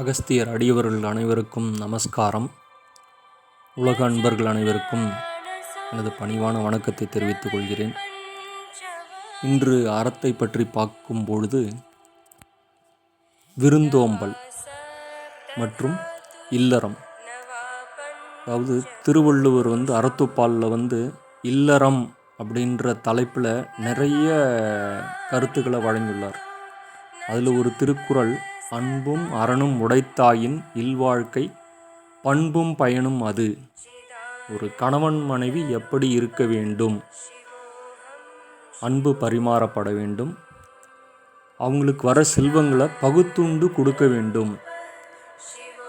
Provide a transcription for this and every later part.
அகஸ்தியர் அடியவர்கள் அனைவருக்கும் நமஸ்காரம். உலக அன்பர்கள் அனைவருக்கும் எனது பணிவான வணக்கத்தை தெரிவித்துக் கொள்கிறேன். இன்று அறத்தை பற்றி பார்க்கும் பொழுது விருந்தோம்பல் மற்றும் இல்லறம். அதாவது திருவள்ளுவர் வந்து அறத்துப்பாலில் வந்து இல்லறம் அப்படின்ற தலைப்பில் நிறைய கருத்துக்களை வழங்கியுள்ளார். அதில் ஒரு திருக்குறள் அன்பும் அறனும் உடைத்தாயின் இல்வாழ்க்கை பண்பும் பயனும் அது. ஒரு கணவன் மனைவி எப்படி இருக்க வேண்டும்? அன்பு பரிமாறப்பட வேண்டும். அவங்களுக்கு வர செல்வங்களை பகுத்துண்டு கொடுக்க வேண்டும்.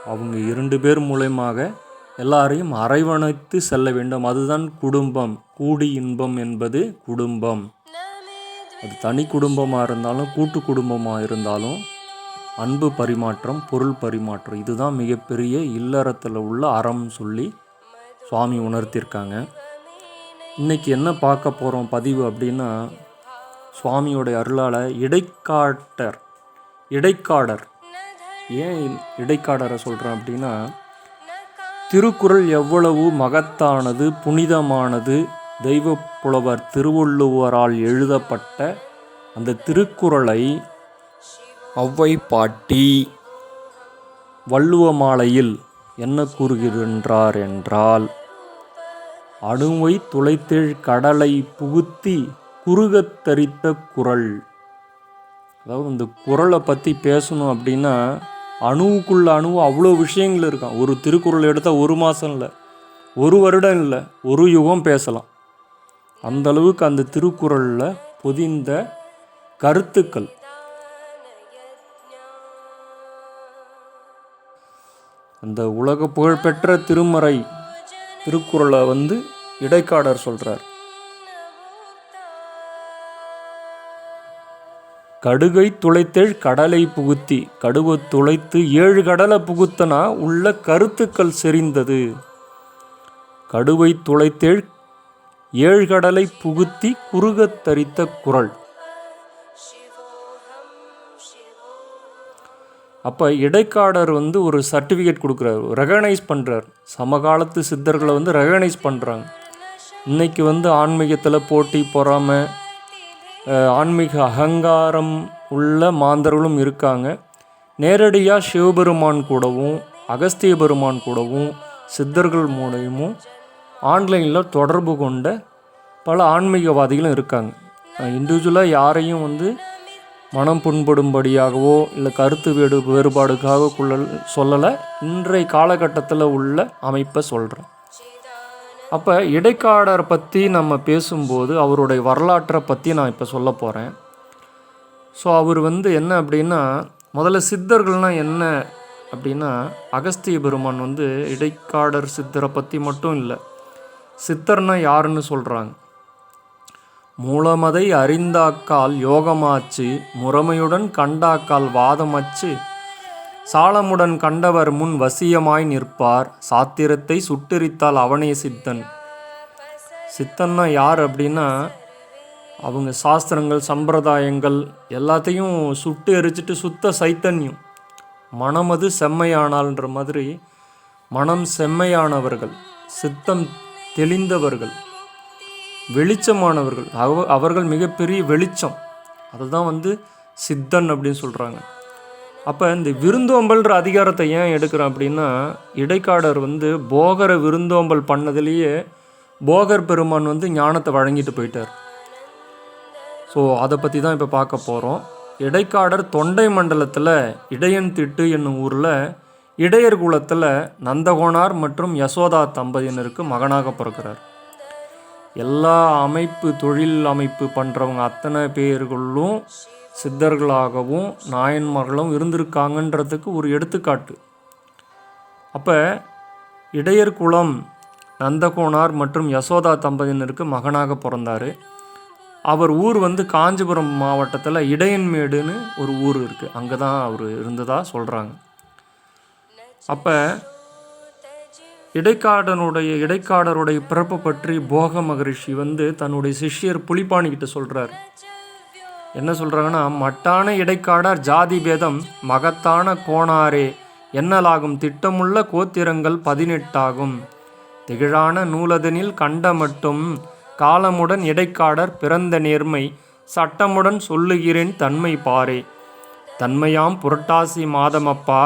அவங்க இரண்டு பேர் மூலயமாக எல்லாரையும் அரைவணைத்து செல்ல வேண்டும். அதுதான் குடும்பம். கூடி இன்பம் என்பது குடும்பம். அது தனி குடும்பமாக இருந்தாலும் கூட்டு குடும்பமாக இருந்தாலும் அன்பு பரிமாற்றம் பொருள் பரிமாற்றம் இதுதான் மிகப்பெரிய இல்லறத்தில் உள்ள அறம் சொல்லி சுவாமி உணர்த்தியிருக்காங்க இன்றைக்கி என்ன பார்க்க போகிறோம் பதிவு அப்படின்னா சுவாமியோடைய அருளால் இடைக்காட்டர் இடைக்காடர். ஏன் இடைக்காடரை சொல்கிறேன் அப்படின்னா திருக்குறள் எவ்வளவு மகத்தானது புனிதமானது தெய்வ புலவர் திருவள்ளுவரால் எழுதப்பட்ட அந்த திருக்குறளை ஒளவை பாட்டி வள்ளுவ மாலையில் என்ன கூறுகின்றார் என்றால் அணுவை துளைத்தேழ் கடலை புகுத்தி குறுகத்தரித்த குரல் அதாவது இந்த குரலை பற்றி பேசணும் அப்படின்னா அணுவுக்குள்ள அணுவு அவ்வளோ விஷயங்கள் இருக்கான். ஒரு திருக்குறள் எடுத்தால் ஒரு மாதம் இல்லை ஒரு வருடம் இல்லை ஒரு யுகம் பேசலாம். அந்த அளவுக்கு அந்த திருக்குறளில் பொதிந்த கருத்துக்கள். அந்த உலக புகழ்பெற்ற திருமறை திருக்குறளை வந்து இடைக்காடர் சொல்கிறார் கடுகை துளைத்தேழ் கடலை புகுத்தி கடுவை துளைத்து ஏழு கடலை புகுத்தனா உள்ள கருத்துக்கள் செறிந்தது. கடுவை துளைத்தேழ் ஏழ்கடலை புகுத்தி குறுகத் தரித்த குரல். அப்போ இடைக்காடர் வந்து ஒரு சர்டிஃபிகேட் கொடுக்குறாரு ரெகனைஸ் பண்ணுறார் சமகாலத்து சித்தர்களை வந்து ரெகனைஸ் பண்ணுறாங்க இன்றைக்கி வந்து ஆன்மீகத்தில் போட்டி பொறாமை ஆன்மீக அகங்காரம் உள்ள மாந்தர்களும் இருக்காங்க. நேரடியாக சிவபெருமான் கூடவும் அகஸ்திய பெருமான் கூடவும் சித்தர்கள் மூலயமும் ஆன்லைனில் தொடர்பு கொண்ட பல ஆன்மீகவாதிகளும் இருக்காங்க. இண்டிவிஜுவலாக யாரையும் வந்து மனம் புண்படும்படியாகவோ இல்லை கருத்து வேடு வேறுபாடுக்காக குள்ள சொல்லலை. இன்றைய காலகட்டத்தில் உள்ள அமைப்பை சொல்கிறேன் அப்போ இடைக்காடரை பற்றி நம்ம பேசும்போது அவருடைய வரலாற்றை பற்றி நான் இப்போ சொல்ல போகிறேன் ஸோ அவர் வந்து என்ன அப்படின்னா முதல்ல சித்தர்கள்னால் என்ன அப்படின்னா அகஸ்திய பெருமான் வந்து இடைக்காடர் சித்தரை பற்றி மட்டும் இல்லை சித்தர்னா யாருன்னு சொல்கிறாங்க மூலமதை அறிந்தாக்கால் யோகமாச்சு முறைமையுடன் கண்டாக்கால் வாதமச்சு சாலமுடன் கண்டவர் முன் வசியமாய் நிற்பார் சாத்திரத்தை சுட்டெரித்தால் அவனே சித்தன். சித்தன்னா யார் அப்படின்னா அவங்க சாஸ்திரங்கள் சம்பிரதாயங்கள் எல்லாத்தையும் சுட்டு எரிச்சிட்டு சுத்த சைத்தன்யம். மனமது செம்மையானால்ன்ற மாதிரி மனம் செம்மையானவர்கள். சித்தம் தெளிந்தவர்கள் வெளிச்சமானவர்கள். அவ அவர்கள் மிகப்பெரிய வெளிச்சம். அதுதான் வந்து சித்தன் அப்படின்னு சொல்கிறாங்க அப்போ இந்த விருந்தோம்பல்ன்ற அதிகாரத்தை ஏன் எடுக்கிறான் அப்படின்னா இடைக்காடர் வந்து போகரை விருந்தோம்பல் பண்ணதுலேயே போகர் பெருமான் வந்து ஞானத்தை வழங்கிட்டு போயிட்டார். ஸோ அதை பற்றி தான் இப்போ பார்க்க போகிறோம் இடைக்காடர் தொண்டை மண்டலத்தில் இடையன் திட்டு என்னும் ஊரில் இடையர் குலத்தில் நந்தகோனார் மற்றும் யசோதா தம்பதியினருக்கு மகனாக பிறக்கிறார். எல்லா அமைப்பு தொழில் அமைப்பு பண்ணுறவங்க அத்தனை பேர்களும் சித்தர்களாகவும் நாயன்மார்களும் இருந்திருக்காங்கன்றதுக்கு ஒரு எடுத்துக்காட்டு. அப்போ இடையர் குலம் நந்தகோனார் மற்றும் யசோதா தம்பதியினருக்கு மகனாக பிறந்தார். அவர் ஊர் வந்து காஞ்சிபுரம் மாவட்டத்தில் இடையன்மேடுன்னு ஒரு ஊர் இருக்குது அங்கே தான் அவர் இருந்ததாக சொல்கிறாங்க அப்போ இடைக்காடனுடைய இடைக்காடருடைய பிறப்பை பற்றி போக மகரிஷி வந்து தன்னுடைய சிஷ்யர் புலிப்பாணிக்கிட்ட சொல்கிறார் என்ன சொல்கிறாங்கன்னா மட்டான இடைக்காடர் ஜாதி பேதம் மகத்தான கோணாரே என்னலாகும் திட்டமுள்ள கோத்திரங்கள் பதினெட்டாகும். திகழான நூலதனில் கண்ட மட்டும் காலமுடன் இடைக்காடர் பிறந்த நேர்மை சட்டமுடன் சொல்லுகிறேன் தன்மை பாரே. தன்மையாம் புரட்டாசி மாதமப்பா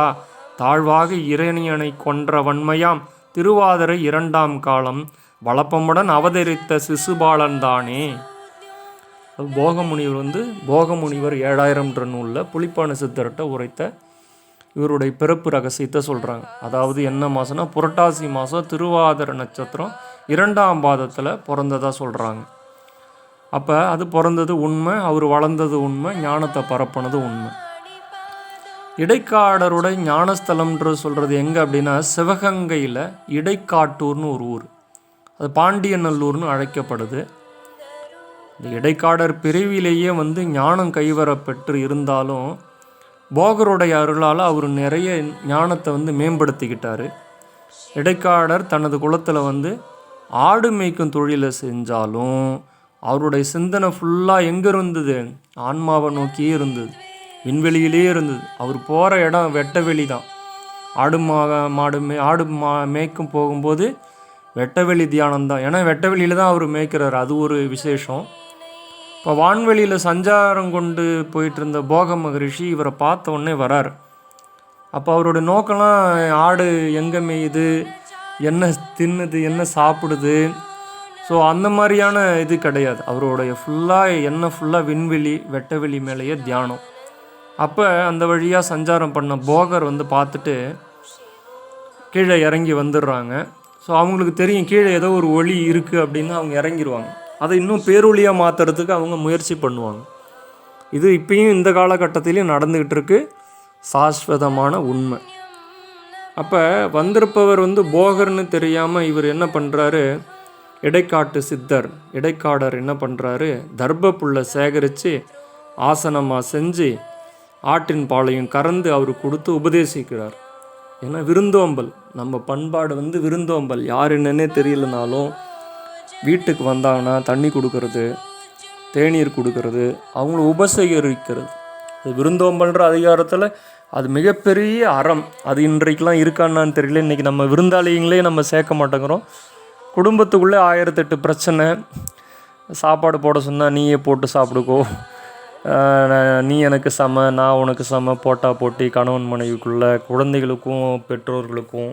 தாழ்வாக இரணியனை கொன்ற வன்மையாம் திருவாதிரை இரண்டாம் காலம் வளப்பமுடன் அவதரித்த சிசுபாலன்தானே தானே. போகமுனிவர் வந்து போகமுனிவர் ஏழாயிரம்ன்ற நூலில் புலிப்பான சித்தர்கிட்ட உரைத்த இவருடைய பிறப்பு ரகசியத்தை சொல்கிறாங்க அதாவது என்ன மாதம்னா புரட்டாசி மாதம் திருவாதிர நட்சத்திரம் இரண்டாம் பாதத்தில் பிறந்ததாக சொல்கிறாங்க அப்போ அது பிறந்தது உண்மை அவர் வளர்ந்தது உண்மை ஞானத்தை பரப்புனது உண்மை. இடைக்காடருடைய ஞானஸ்தலம்ன்ற சொல்கிறது எங்கே அப்படின்னா சிவகங்கையில் இடைக்காட்டூர்னு ஒரு ஊர். அது பாண்டியநல்லூர்னு அழைக்கப்படுது. இந்த இடைக்காடர் பிரிவிலேயே வந்து ஞானம் கைவரப்பெற்று இருந்தாலும் போகருடைய அருளால் அவர் நிறைய ஞானத்தை வந்து மேம்படுத்திக்கிட்டார். இடைக்காடர் தனது குலத்தில் வந்து ஆடு மேய்க்கும் தொழிலை செஞ்சாலும் அவருடைய சிந்தனை ஃபுல்லாக எங்கே இருந்தது ஆன்மாவை நோக்கியே இருந்தது. விண்வெளியிலே இருந்தது. அவர் போகிற இடம் வெட்டவெளி தான். ஆடு மா மாடு மே ஆடு மா மேய்க்கும் போகும்போது வெட்டவெளி தியானம் தான். ஏன்னா வெட்டவெளியில் தான் அவர் மேய்க்கிறார். அது ஒரு விசேஷம். இப்போ வான்வெளியில் சஞ்சாரம் கொண்டு போயிட்டு இருந்த போக மகரிஷி இவரை பார்த்த உடனே வரார். அப்போ அவரோட நோக்கம்லாம் ஆடு எங்கே மேயுது? என்ன தின்னுது? என்ன சாப்பிடுது? ஸோ அந்த மாதிரியான இது கிடையாது. அவருடைய ஃபுல்லாக என்ன ஃபுல்லாக விண்வெளி வெட்டவெளி மேலேயே தியானம். அப்போ அந்த வழியாக சஞ்சாரம் பண்ண போகர் வந்து பார்த்துட்டு கீழே இறங்கி வந்துடுறாங்க. ஸோ அவங்களுக்கு தெரியும் கீழே ஏதோ ஒரு ஒளி இருக்குது அப்படின்னு அவங்க இறங்கிடுவாங்க அதை இன்னும் பேரொழியாக மாற்றுறதுக்கு அவங்க முயற்சி பண்ணுவாங்க. இது இப்பயும் இந்த காலகட்டத்திலையும் நடந்துக்கிட்டு இருக்கு. சாஸ்வதமான உண்மை. அப்போ வந்திருப்பவர் வந்து போகர்னு தெரியாமல் இவர் என்ன பண்ணுறாரு இடைக்காட்டு சித்தர் இடைக்காடர் என்ன பண்ணுறாரு தர்ப புல்லை சேகரித்து ஆசனமாக செஞ்சு ஆட்டின் பாலையும் கறந்து அவர் கொடுத்து உபதேசிக்கிறார். ஏன்னா விருந்தோம்பல் நம்ம பண்பாடு வந்து விருந்தோம்பல். யார் என்னன்னே தெரியலனாலும் வீட்டுக்கு வந்தாங்கன்னா தண்ணி கொடுக்கறது தேநீர் கொடுக்கறது அவங்கள உபசரிக்கிறது. இது விருந்தோம்பல்ன்ற அதிகாரத்தில் அது மிகப்பெரிய அறம். அது இன்றைக்கெலாம் இருக்கான்னு தெரியல. இன்றைக்கி நம்ம விருந்தாளிங்களே நம்ம சேர்க்க மாட்டேங்கிறோம். குடும்பத்துக்குள்ளே ஆயிரத்தெட்டு பிரச்சனை. சாப்பாடு போட சொன்னால் நீயே போட்டு சாப்பிடுக்கோ. நீ எனக்கு சம நான் உனக்கு சம போட்டா போட்டி கணவன் மனைவிக்குள்ளே குழந்தைகளுக்கும் பெற்றோர்களுக்கும்.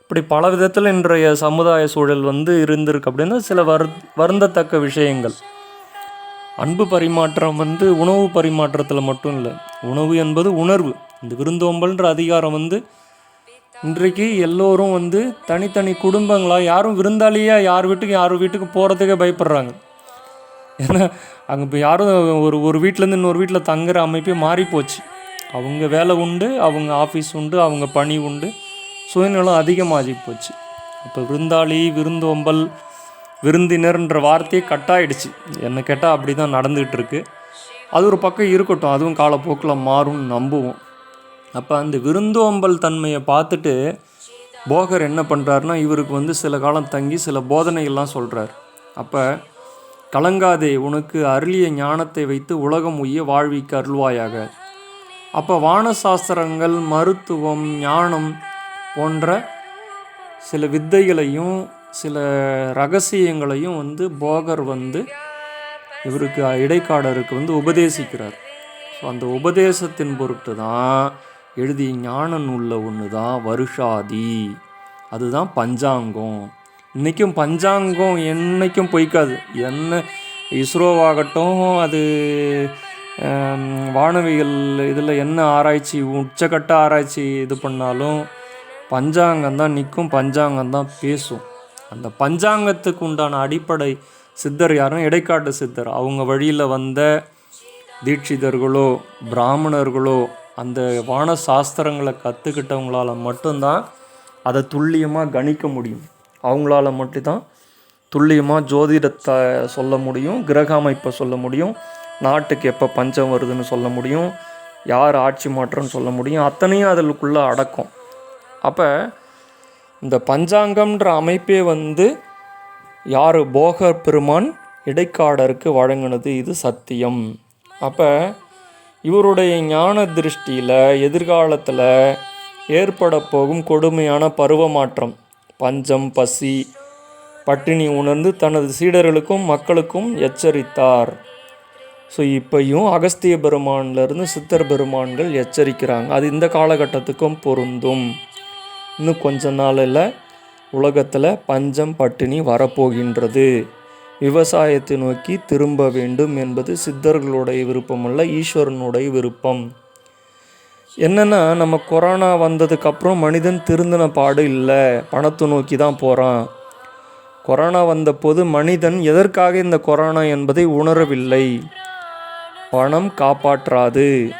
இப்படி பல விதத்தில் இன்றைய சமுதாய சூழல் வந்து இருந்திருக்கு அப்படின்னா சில வரு வருந்தத்தக்க விஷயங்கள். அன்பு பரிமாற்றம் வந்து உணவு பரிமாற்றத்தில் மட்டும் இல்லை உணவு என்பது உணர்வு. இந்த விருந்தோம்பல்ன்ற அதிகாரம் வந்து இன்றைக்கு எல்லோரும் வந்து தனித்தனி குடும்பங்களாக யாரும் விருந்தாளியாக யார் வீட்டுக்கு யார் வீட்டுக்கு போகிறதுக்கே பயப்படுறாங்க. ஏன்னா அங்கே இப்போ யாரும் ஒரு ஒரு வீட்டிலேருந்து இன்னொரு வீட்டில் தங்குற அமைப்பே மாறி போச்சு அவங்க வேலை உண்டு அவங்க ஆஃபீஸ் உண்டு அவங்க பணி உண்டு. சுயநலம் அதிகமாகி போச்சு. இப்போ விருந்தாளி விருந்தோம்பல் விருந்தினர்ன்ற வார்த்தையே கட்டாயிடுச்சு. என்ன கேட்டால் அப்படி தான் நடந்துகிட்டு இருக்கு அது ஒரு பக்கம் இருக்கட்டும். அதுவும் காலப்போக்கில் மாறும்னு நம்புவோம். அப்போ அந்த விருந்தோம்பல் தன்மையை பார்த்துட்டு போகர் என்ன பண்ணுறாருன்னா இவருக்கு வந்து சில காலம் தங்கி சில போதனைகள்லாம் சொல்கிறார் அப்போ கலங்காதே உனக்கு அருளிய ஞானத்தை வைத்து உலகம் உய்ய வாழ்விக்கு அருள்வாயாக. அப்போ வானசாஸ்திரங்கள் மருத்துவம் ஞானம் போன்ற சில வித்தைகளையும் சில ரகசியங்களையும் வந்து போகர் வந்து இவருக்கு இடைக்காடருக்கு வந்து உபதேசிக்கிறார். ஸோ அந்த உபதேசத்தின் பொருட்டு தான் எழுதிய ஞான நூலில் ஒன்று தான் வருஷாதி. அதுதான் பஞ்சாங்கம். இன்றைக்கும் பஞ்சாங்கம் என்றைக்கும் பொய்க்காது. என்ன இஸ்ரோவாகட்டும் அது வானவியல் இதில் என்ன ஆராய்ச்சி உச்சக்கட்ட ஆராய்ச்சி இது பண்ணாலும் பஞ்சாங்கம் தான் நிற்கும் பஞ்சாங்கம் தான் பேசும். அந்த பஞ்சாங்கத்துக்கு உண்டான அடிப்படை சித்தர் யாரும் இடைக்காட்டு சித்தர். அவங்க வழியில் வந்த தீட்சிதர்களோ பிராமணர்களோ அந்த வான சாஸ்திரங்களை கற்றுக்கிட்டவங்களால மட்டும்தான் அதை துல்லியமாக கணிக்க முடியும். அவங்களால மட்டும்தான் துல்லியமாக ஜோதிடத்தை சொல்ல முடியும் கிரக அமைப்பை சொல்ல முடியும் நாட்டுக்கு எப்போ பஞ்சம் வருதுன்னு சொல்ல முடியும் யார் ஆட்சி மாற்றம்னு சொல்ல முடியும் அத்தனையும் அதுக்குள்ளே அடக்கம். அப்போ இந்த பஞ்சாங்கம்ன்ற அமைப்பே வந்து யார்? போகர் பெருமான் இடைக்காடருக்கு வழங்கினது இது சத்தியம். அப்போ இவருடைய ஞான திருஷ்டியில் எதிர்காலத்தில் ஏற்பட போகும் கொடுமையான பருவ மாற்றம். பஞ்சம் பசி. பட்டினி உணர்ந்து தனது சீடர்களுக்கும் மக்களுக்கும் எச்சரித்தார். ஸோ இப்பையும் அகஸ்திய பெருமான்லேருந்து சித்தர் பெருமான்கள் எச்சரிக்கிறாங்க. அது இந்த காலகட்டத்துக்கும் பொருந்தும். இன்னும் கொஞ்ச நாளில் உலகத்தில் பஞ்சம் பட்டினி வரப்போகின்றது. விவசாயத்தை நோக்கி திரும்ப வேண்டும் என்பது சித்தர்களுடைய விருப்பமல்ல ஈஸ்வரனுடைய விருப்பம். என்னென்னா நம்ம கொரோனா வந்ததுக்கப்புறம் மனிதன் திருந்தின பாடு இல்லை. பணத்தை நோக்கி தான் போகிறான் கொரோனா வந்தபோது மனிதன் எதற்காக இந்த கொரோனா என்பதை உணரவில்லை. பணம் காப்பாற்றாது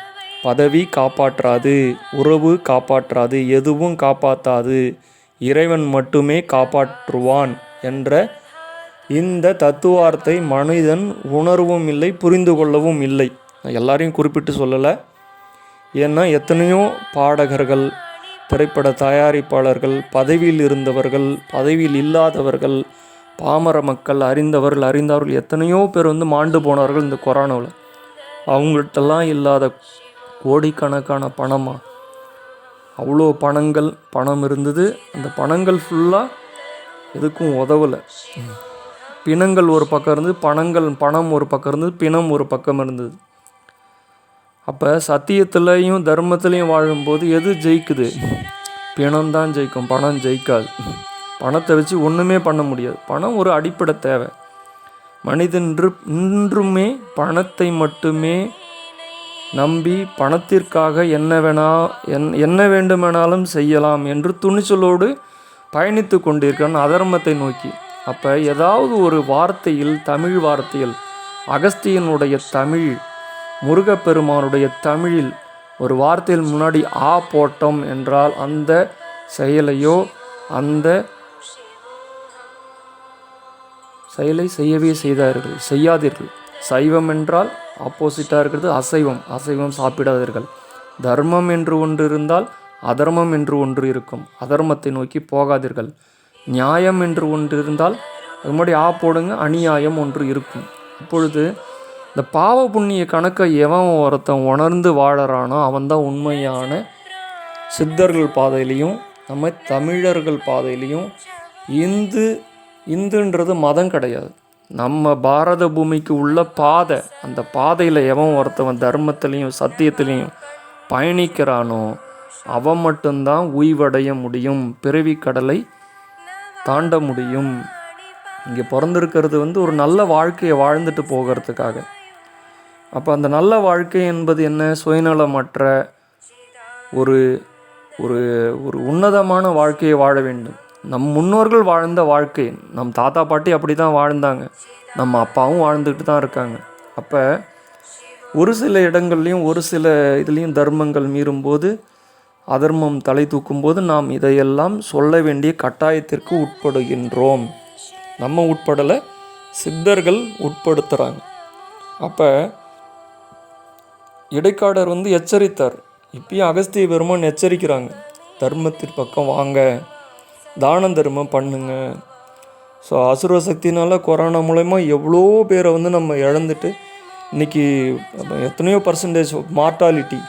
பதவி காப்பாற்றாது உறவு காப்பாற்றாது எதுவும் காப்பாற்றாது இறைவன் மட்டுமே காப்பாற்றுவான் என்ற இந்த தத்துவார்த்தை மனிதன் உணர்வும் இல்லை புரிந்து கொள்ளவும் இல்லை. எல்லாரையும் குறிப்பிட்டு சொல்லலை. ஏன்னா எத்தனையோ பாடகர்கள் திரைப்பட தயாரிப்பாளர்கள் பதவியில் இருந்தவர்கள் பதவியில் இல்லாதவர்கள் பாமர மக்கள் அறிந்தவர்கள் அறிந்தவர்கள் எத்தனையோ பேர் வந்து மாண்டு போனவர்கள் இந்த கொரோனாவில். அவங்கள்ட்டெல்லாம் இல்லாத கோடிக்கணக்கான பணமா? அவ்வளோ பணங்கள் பணம் இருந்தது. அந்த பணங்கள் ஃபுல்லாக எதுக்கும் உதவலை. பிணங்கள் ஒரு பக்கம் இருந்தது பணங்கள் பணம் ஒரு பக்கம் இருந்தது பிணம் ஒரு பக்கம் இருந்தது. அப்போ சத்தியத்துலேயும் தர்மத்துலேயும் வாழும்போது எது ஜெயிக்குது? பிணம் தான் ஜெயிக்கும் பணம் ஜெயிக்காது. பணத்தை வச்சு ஒன்றுமே பண்ண முடியாது. பணம் ஒரு அடிப்படை தேவை. மனிதன் இன்றுமே பணத்தை மட்டுமே நம்பி பணத்திற்காக என்ன வேணா என் என்ன வேண்டுமானாலும் செய்யலாம் என்று துணிச்சலோடு பயணித்து கொண்டிருக்கான் அதர்மத்தை நோக்கி. அப்போ ஏதாவது ஒரு வார்த்தையில் தமிழ் வார்த்தையில் அகஸ்தியனுடைய தமிழ் முருகப்பெருமானுடைய தமிழில் ஒரு வார்த்தையில் முன்னாடி ஆ போட்டோம் என்றால் அந்த செயலையோ அந்த செயலை செய்யவே செய்தார்கள் செய்யாதீர்கள். சைவம் என்றால் ஆப்போசிட்டாக இருக்கிறது அசைவம். அசைவம் சாப்பிடாதீர்கள். தர்மம் என்று ஒன்று இருந்தால் அதர்மம் என்று ஒன்று இருக்கும். அதர்மத்தை நோக்கி போகாதீர்கள். நியாயம் என்று ஒன்று இருந்தால் அது முன்னாடி ஆ போடுங்க அநியாயம் ஒன்று இருக்கும். அப்பொழுது இந்த பாவ புண்ணிய கணக்கை எவன் ஒருத்தன் உணர்ந்து வாழறானோ அவன்தான் உண்மையான சித்தர்கள் பாதையிலையும் நம்ம தமிழர்கள் பாதையிலையும் இந்து இந்துன்றது மதம் கிடையாது. நம்ம பாரத பூமிக்கு உள்ள பாதை அந்த பாதையில் எவன் ஒருத்தவன் தர்மத்திலையும் சத்தியத்திலையும் பயணிக்கிறானோ அவன் மட்டும்தான் உய்வடைய முடியும் பிறவி கடலை தாண்ட முடியும். இங்கே பிறந்திருக்கிறது வந்து ஒரு நல்ல வாழ்க்கையை வாழ்ந்துட்டு போகிறதுக்காக. அப்போ அந்த நல்ல வாழ்க்கை என்பது என்ன? சுயநலமற்ற ஒரு ஒரு ஒரு உன்னதமான வாழ்க்கையை வாழ வேண்டும். நம் முன்னோர்கள் வாழ்ந்த வாழ்க்கை நம் தாத்தா பாட்டி அப்படி தான் வாழ்ந்தாங்க. நம்ம அப்பாவும் வாழ்ந்துக்கிட்டு தான் இருக்காங்க. அப்போ ஒரு சில இடங்கள்லையும் ஒரு சில இதுலேயும் தர்மங்கள் மீறும்போது அதர்மம் தலை தூக்கும்போது நாம் இதையெல்லாம் சொல்ல வேண்டிய கட்டாயத்திற்கு உட்படுகின்றோம். நம்ம உட்படலை சித்தர்கள் உட்படுத்துகிறாங்க அப்போ இடைக்காடர் வந்து எச்சரித்தார். இப்பயும் அகஸ்திய பெருமான் எச்சரிக்கிறாங்க. தர்மத்தின் பக்கம் வாங்க. தான தர்மம் பண்ணுங்க. ஸோ அசுர சக்தினால் கொரோனா மூலயமா எவ்வளோ பேரை வந்து நம்ம இழந்துட்டு இன்றைக்கி எத்தனையோ பர்சன்டேஜ் மார்ட்டாலிட்டி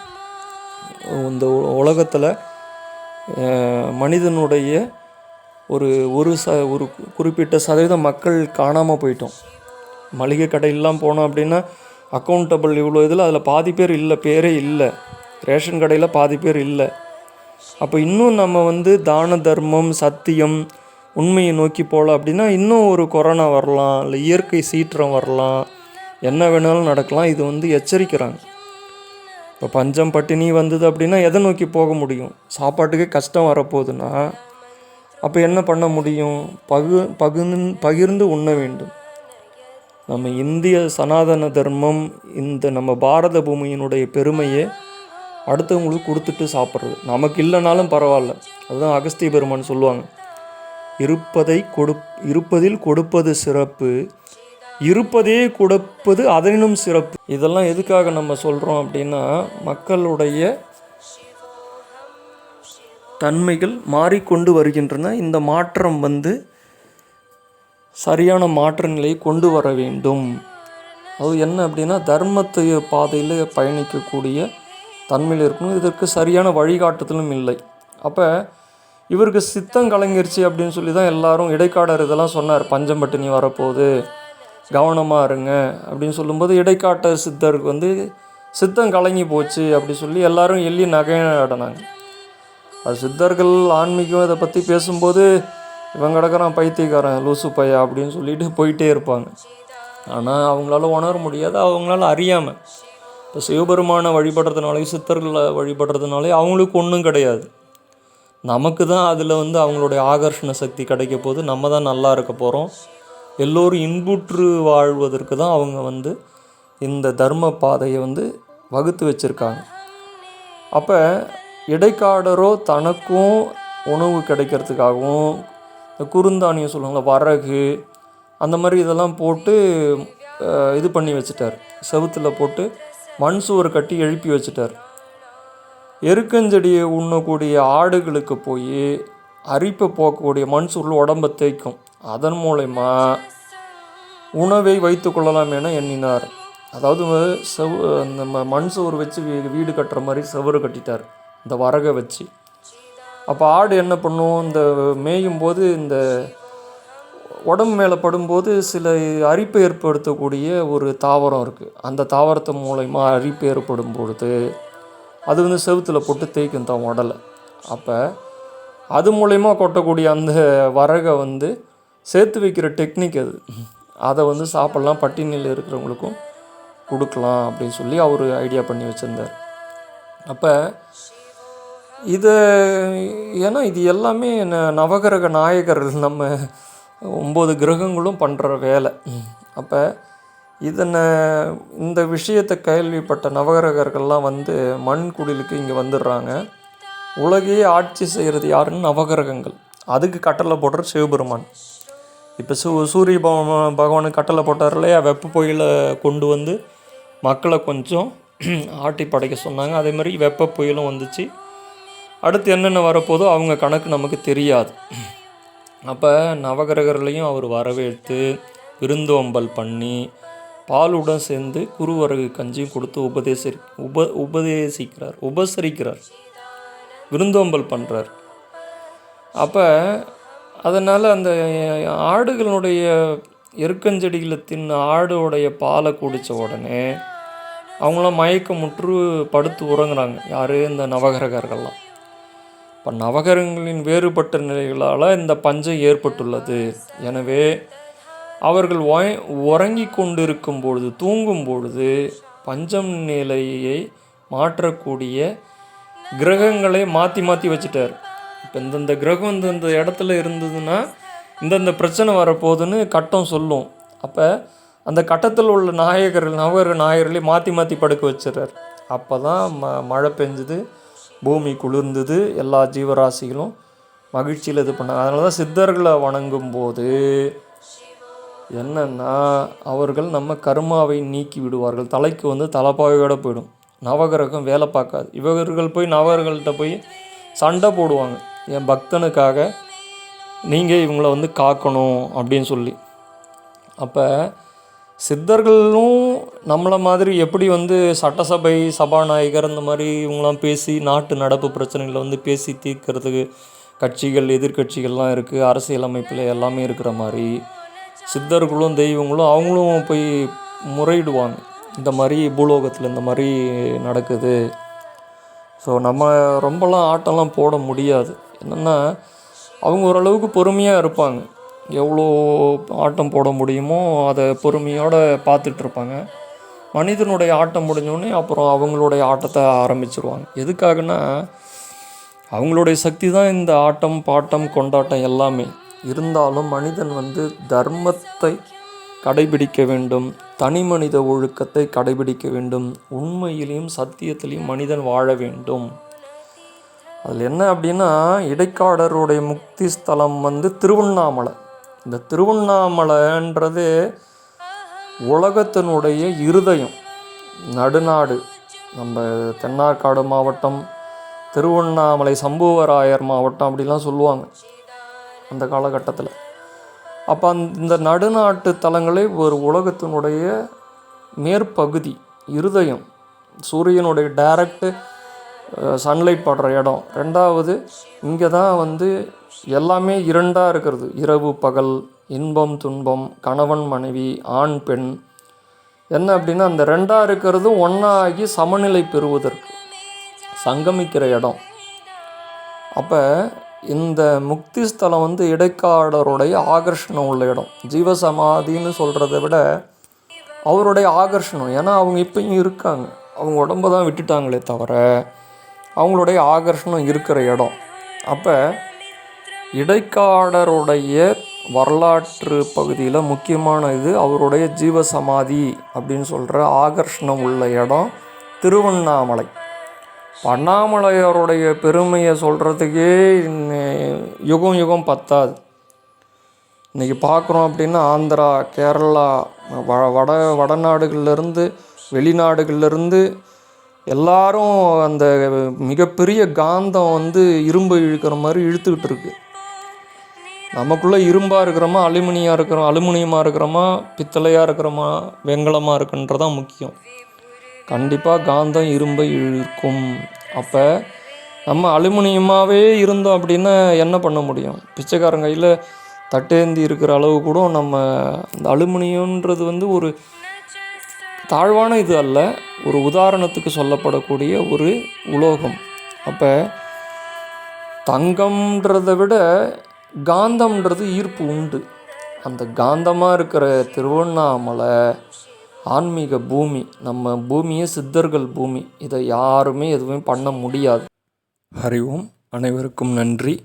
இந்த உலகத்தில் மனிதனுடைய ஒரு ஒரு ச ஒரு குறிப்பிட்ட சதவீதம் மக்கள் காணாமல் போயிட்டோம். மளிகை கடையெல்லாம் போனோம் அப்படின்னா அக்கௌண்டபிள் இவ்வளோ இதில் அதில் பாதி பேர் இல்லை பேரே இல்லை. ரேஷன் கடையில் பாதி பேர் இல்லை. அப்போ இன்னும் நம்ம வந்து தான தர்மம் சத்தியம் உண்மையை நோக்கி போகலாம் அப்படின்னா இன்னும் ஒரு கொரோனா வரலாம் இல்லை இயற்கை சீற்றம் வரலாம் என்ன வேணாலும் நடக்கலாம் இது வந்து எச்சரிக்கிறாங்க. இப்போ பஞ்சம் பட்டினி வந்தது அப்படின்னா எதை நோக்கி போக முடியும்? சாப்பாட்டுக்கே கஷ்டம் வரப்போகுதுன்னா அப்போ என்ன பண்ண முடியும்? பகு பகிர்ந்து பகிர்ந்து உண்ண வேண்டும். நம்ம இந்திய சனாதன தர்மம் இந்த நம்ம பாரத பூமியினுடைய பெருமையை அடுத்தவங்களுக்கு கொடுத்துட்டு சாப்பிட்றது. நமக்கு இல்லைனாலும் பரவாயில்ல. அதுதான் அகஸ்திய பெருமான் சொல்லுவாங்க. இருப்பதை கொடு இருப்பதில் கொடுப்பது சிறப்பு இருப்பதே கொடுப்பது அதனினும் சிறப்பு. இதெல்லாம் எதுக்காக நம்ம சொல்கிறோம் அப்படின்னா மக்களுடைய தன்மைகள் மாறிக்கொண்டு வருகின்றன. இந்த மாற்றம் வந்து சரியான மாற்ற நிலையை கொண்டு வர வேண்டும். அது என்ன அப்படின்னா தர்மத்தை பாதையில் பயணிக்கக்கூடிய தன்மையில் இருக்கணும். இதற்கு சரியான வழிகாட்டுதலும் இல்லை. அப்போ இவருக்கு சித்தம் கலங்கிருச்சு அப்படின்னு சொல்லி தான் எல்லாரும் இடைக்காடர் இதெல்லாம் சொன்னார். பஞ்சம்பட்டினி வரப்போகுது கவனமாக இருங்க அப்படின்னு சொல்லும்போது இடைக்காட்டர் சித்தருக்கு வந்து சித்தம் கலங்கி போச்சு அப்படி சொல்லி எல்லாரும் எள்ளி நகையாடினாங்க அது சித்தர்கள் ஆன்மீகம் இதை பற்றி பேசும்போது இவன் கிடக்கிறான் பைத்தியக்காரன் லூசு பையா அப்படின்னு சொல்லிட்டு போயிட்டே இருப்பாங்க. ஆனால் அவங்களால உணர முடியாது அவங்களால அறியாமல் இப்போ சிவபெருமானை வழிபடுறதுனாலையும் சித்தர்களை வழிபடுறதுனாலே அவங்களுக்கு ஒன்றும் கிடையாது. நமக்கு தான் அதில் வந்து அவங்களுடைய ஆகர்ஷண சக்தி கிடைக்க போது நம்ம தான் நல்லா இருக்க போகிறோம் எல்லோரும் இன்புற்று வாழ்வதற்கு தான் அவங்க வந்து இந்த தர்ம பாதையை வந்து வகுத்து வச்சுருக்காங்க. அப்போ இடைக்காடரோ தனக்கும் உணவு கிடைக்கிறதுக்காகவும் இந்த குறுந்தானியம் சொல்லுவாங்களா வரகு அந்த மாதிரி இதெல்லாம் போட்டு இது பண்ணி வச்சுட்டார். செவுத்தில் போட்டு மண் சுவர் கட்டி எழுப்பி வச்சுட்டார். எருக்கஞ்செடியை உண்ணக்கூடிய ஆடுகளுக்கு போய் அரிப்பை போக்கக்கூடிய மண் சுருள் உடம்பை தேய்க்கும். அதன் மூலயமா உணவை வைத்து கொள்ளலாம் என எண்ணினார். அதாவது செவ் நம்ம மண் சுவர் வச்சு வீ- வீடு கட்டுற மாதிரி செவரு கட்டிட்டார். இந்த வரகை வச்சு. அப்போ ஆடு என்ன பண்ணும்? இந்த மேயும் போது இந்த உடம்பு மேலே படும்போது சில அரிப்பு ஏற்படுத்தக்கூடிய ஒரு தாவரம் இருக்குது அந்த தாவரத்து மூலயமா அரிப்பு ஏற்படும் பொழுது அது வந்து செவுத்தில் போட்டு தேய்க்கும் தான் உடலை. அப்போ அது மூலயமா கொட்டக்கூடிய அந்த வரகை வந்து சேர்த்து வைக்கிற டெக்னிக் அது. அதை வந்து சாப்பிட்லாம். பட்டினியில் இருக்கிறவங்களுக்கும் கொடுக்கலாம் அப்படின்னு சொல்லி அவர் ஐடியா பண்ணி வச்சுருந்தார். அப்போ இது ஏன்னா இது எல்லாமே ந- நவகிரக நாயகர் நம்ம ஒம்பது கிரகங்களும் பண்ணுற வேலை. அப்போ இதனை இந்த விஷயத்தை கேள்விப்பட்ட நவகிரகர்கள்லாம் வந்து மண் குடிலுக்கு இங்கே வந்துடுறாங்க உலகையே ஆட்சி செய்கிறது யாருன்னு நவகிரகங்கள். அதுக்கு கட்டளை போடுற சிவபெருமான். இப்போ சூ சூரிய பகவான் பகவானுக்கு கட்டளை போட்டார் இல்லையா? வெப்ப புயலை கொண்டு வந்து மக்களை கொஞ்சம் ஆட்டி படைக்க சொன்னாங்க. அதே மாதிரி வெப்ப புயலும் வந்துச்சு. அடுத்து என்னென்ன வரப்போதோ அவங்க கணக்கு நமக்கு தெரியாது. அப்போ நவகிரகர்களையும் அவர் வரவேற்று விருந்தோம்பல் பண்ணி பாலுடன் சேர்ந்து குருவரகு கஞ்சியும் கொடுத்து உபதேசி உப உபதேசிக்கிறார் உபசரிக்கிறார். விருந்தோம்பல் பண்ணுறார் அப்போ அதனால் அந்த ஆடுகளுடைய எருக்கஞ்செடிகளை தின்ன ஆடோடைய பாலை குடித்த உடனே அவங்களாம் மயக்கமுற்று படுத்து உறங்குறாங்க. யார்? இந்த நவகிரகர்கள்லாம். இப்போ நவகரங்களின் வேறுபட்ட நிலைகளால் இந்த பஞ்சம் ஏற்பட்டுள்ளது. எனவே அவர்கள் ஒய- உறங்கிக் கொண்டிருக்கும் பொழுது தூங்கும் பொழுது பஞ்சம் நிலையை மாற்றக்கூடிய கிரகங்களை மாற்றி மாற்றி வச்சுட்டார். இப்போ இந்தந்த கிரகம் இந்தந்த இடத்துல இருந்ததுன்னா இந்தந்த பிரச்சனை வரப்போகுதுன்னு கட்டம் சொல்லும். அப்போ அந்த கட்டத்தில் உள்ள நாயகர்கள் நவகர நாயகர்களே மாற்றி மாற்றி படுக்க வச்சிடறார். அப்போ தான் ம மழை பெஞ்சுது. பூமி குளிர்ந்தது எல்லா ஜீவராசிகளும் மகிழ்ச்சியில் இது பண்ணாங்க. அதனால தான் சித்தர்களை வணங்கும் போது என்னென்னா அவர்கள் நம்ம கர்மாவை நீக்கி விடுவார்கள். தலைக்கு வந்து தலைப்பாவையோடு போயிடும். நவகிரகம் வேலை பார்க்காது. இவர்கள் போய் நவகர்கள்ட்ட போய் சண்டை போடுவாங்க. என் பக்தனுக்காக நீங்கள் இவங்கள வந்து காக்கணும் அப்படின்னு சொல்லி. அப்போ சித்தர்களும் நம்மளை மாதிரி எப்படி வந்து சட்டசபை சபாநாயகர் இந்த மாதிரி இவங்களாம் பேசி நாட்டு நடப்பு பிரச்சனைகளை வந்து பேசி தீர்க்கிறதுக்கு கட்சிகள் எதிர்க்கட்சிகள்லாம் இருக்குது அரசியலமைப்பில் எல்லாமே இருக்கிற மாதிரி சித்தர்களும் தெய்வங்களும் அவங்களும் போய் முறையிடுவாங்க. இந்த மாதிரி பூலோகத்தில் இந்த மாதிரி நடக்குது. ஸோ நம்ம ரொம்பலாம் ஆட்டம்லாம் போட முடியாது. என்னென்னா அவங்க ஓரளவுக்கு பொறுமையாக இருப்பாங்க. எவ்வளோ ஆட்டம் போட முடியுமோ அதை பொறுமையோடு பார்த்துட்டு இருப்பாங்க மனிதனுடைய ஆட்டம் முடிஞ்சோடனே அப்புறம் அவங்களுடைய ஆட்டத்தை ஆரம்பிச்சிருவாங்க. எதுக்காகனா அவங்களுடைய சக்தி தான் இந்த ஆட்டம் பாட்டம் கொண்டாட்டம் எல்லாமே. இருந்தாலும் மனிதன் வந்து தர்மத்தை கடைபிடிக்க வேண்டும் தனி மனித ஒழுக்கத்தை கடைபிடிக்க வேண்டும் உண்மையிலையும் சத்தியத்திலையும் மனிதன் வாழ வேண்டும். அதில் என்ன அப்படின்னா இடைக்காடருடைய முக்தி ஸ்தலம் வந்து திருவண்ணாமலை. இந்த திருவண்ணாமலைன்றது உலகத்தினுடைய இருதயம் நடுநாடு. நம்ம தென்னார்காடு மாவட்டம் திருவண்ணாமலை சம்புவராயர் மாவட்டம் அப்படிலாம் சொல்லுவாங்க அந்த காலகட்டத்தில். அப்போ அந்த இந்த நடுநாட்டு தலங்களே ஒரு உலகத்தினுடைய மேற்பகுதி இருதயம். சூரியனுடைய டைரக்டு சன்லைட் படுற இடம். ரெண்டாவது இங்கே தான் வந்து எல்லாமே இரண்டாக இருக்கிறது. இரவு பகல் இன்பம் துன்பம் கணவன் மனைவி ஆண் பெண். என்ன அப்படின்னா அந்த ரெண்டாக இருக்கிறது ஒன்றாகி சமநிலை பெறுவதற்கு சங்கமிக்கிற இடம். அப்போ இந்த முக்தி ஸ்தலம் வந்து இடைக்காடருடைய ஆகர்ஷணம் உள்ள இடம். ஜீவசமாதின்னு சொல்கிறத விட அவருடைய ஆகர்ஷணம். ஏன்னா அவங்க இப்பயும் இருக்காங்க. அவங்க உடம்ப தான் விட்டுட்டாங்களே தவிர அவங்களுடைய ஆகர்ஷணம் இருக்கிற இடம். அப்போ இடைக்காடருடைய வரலாற்று பகுதியில் முக்கியமான இது அவருடைய ஜீவசமாதி அப்படின்னு சொல்கிற ஆகர்ஷணம் உள்ள இடம் திருவண்ணாமலை. அண்ணாமலையாருடைய பெருமையை சொல்கிறதுக்கே யுகம் யுகம் பத்தாது. இன்றைக்கி பார்க்குறோம் அப்படின்னா ஆந்திரா கேரளா வ வட வடநாடுகள்லேருந்து வெளிநாடுகள்லேருந்து எல்லாரும் அந்த மிகப்பெரிய காந்தம் வந்து இரும்பை இழுக்கிற மாதிரி இழுத்துக்கிட்டு இருக்குது நமக்குள்ளே இரும்பாக இருக்கிறோமா அலுமினியாக இருக்கிறோம் அலுமினியமாக இருக்கிறோமா பித்தளையாக இருக்கிறோமா வெங்கலமாக இருக்குன்றதான் முக்கியம். கண்டிப்பாக காந்தம் இரும்பை இழுக்கும் அப்போ நம்ம அலுமினியமாகவே இருந்தோம் அப்படின்னா என்ன பண்ண முடியும்? பிச்சைக்காரன் கையில் தட்டேந்தி இருக்கிற அளவு கூட நம்ம அந்த அலுமினியன்றது வந்து ஒரு தாழ்வான இது அல்ல ஒரு உதாரணத்துக்கு சொல்லப்படக்கூடிய ஒரு உலோகம். அப்போ தங்கம்ன்றதை விட காந்தம்ன்றது ஈர்ப்பு உண்டு. அந்த காந்தமாக இருக்கிற திருவண்ணாமலை ஆன்மீக பூமி நம்ம பூமியே சித்தர்கள் பூமி. இதை யாருமே எதுவுமே பண்ண முடியாது. ஹரி ஓம். அனைவருக்கும் நன்றி.